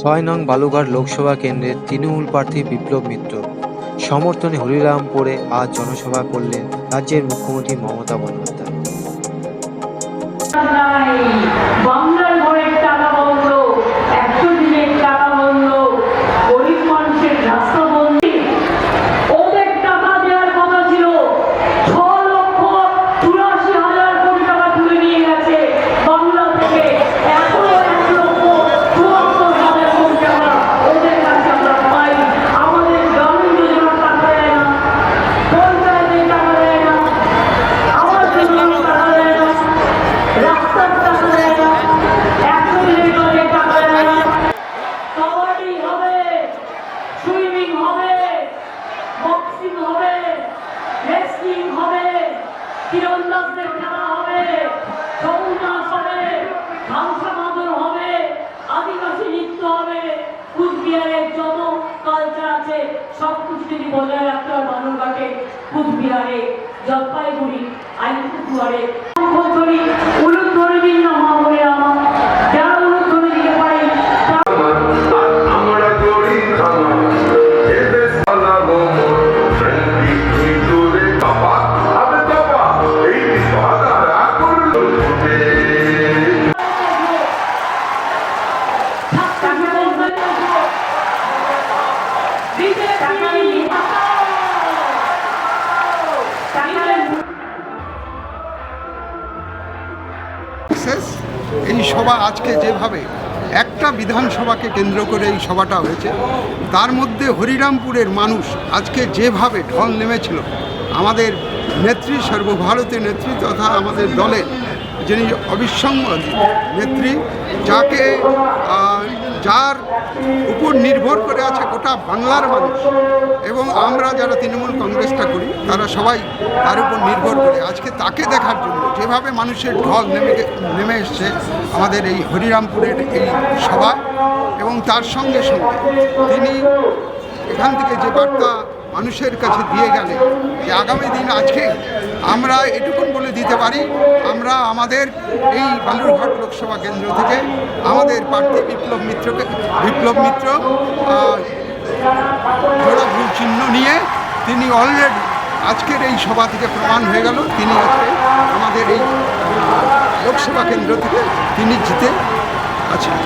ছয় নং বালুঘাট লোকসভা কেন্দ্রের তৃণমূল প্রার্থী বিপ্লব মিত্র। সমর্থনে হরিরামপুরে আজ জনসভা করলেন রাজ্যের মুখ্যমন্ত্রী মমতা বন্দ্যোপাধ্যায়। আদিবাসী নৃত্য হবে যত কালচার আছে সব কিছু বজায় রাখতে কুচবিহারে, জলপাইগুড়ি, আলিপুরদুয়ারে ধরি উলুদ ধরে এই সভা আজকে যেভাবে একটা বিধানসভাকে কেন্দ্র করে এই সভাটা হয়েছে, তার মধ্যে হরিরামপুরের মানুষ আজকে যেভাবে ঢল নেমেছিল, আমাদের নেত্রী, সর্বভারতীয় নেত্রী তথা আমাদের দলের যিনি অবিসংব নেত্রী, যাকে যার উপর নির্ভর করে আছে গোটা বাংলার মানুষ। এবং আমরা যারা তৃণমূল কংগ্রেসটা করি, তারা সবাই তার উপর নির্ভর করে। আজকে তাকে দেখার জন্য যেভাবে মানুষের ঢল নেমে নেমে এসছে আমাদের এই হরিরামপুরের এই সভা এবং তার সঙ্গে সঙ্গে তিনি এখান থেকে যে বার্তা মানুষের কাছে দিয়ে গেলেন যে আগামী দিন আজকে আমরা এটুকুন বলে দিতে পারি, আমরা আমাদের এই বালুরঘাট লোকসভা কেন্দ্র থেকে আমাদের প্রার্থী বিপ্লব মিত্রকে, বিপ্লব মিত্র ভুল চিহ্ন নিয়ে তিনি অলরেডি আজকের এই সভা থেকে প্রমাণ হয়ে গেল, তিনি আজকে আমাদের এই লোকসভা কেন্দ্র থেকে তিনি জিতে আছেন।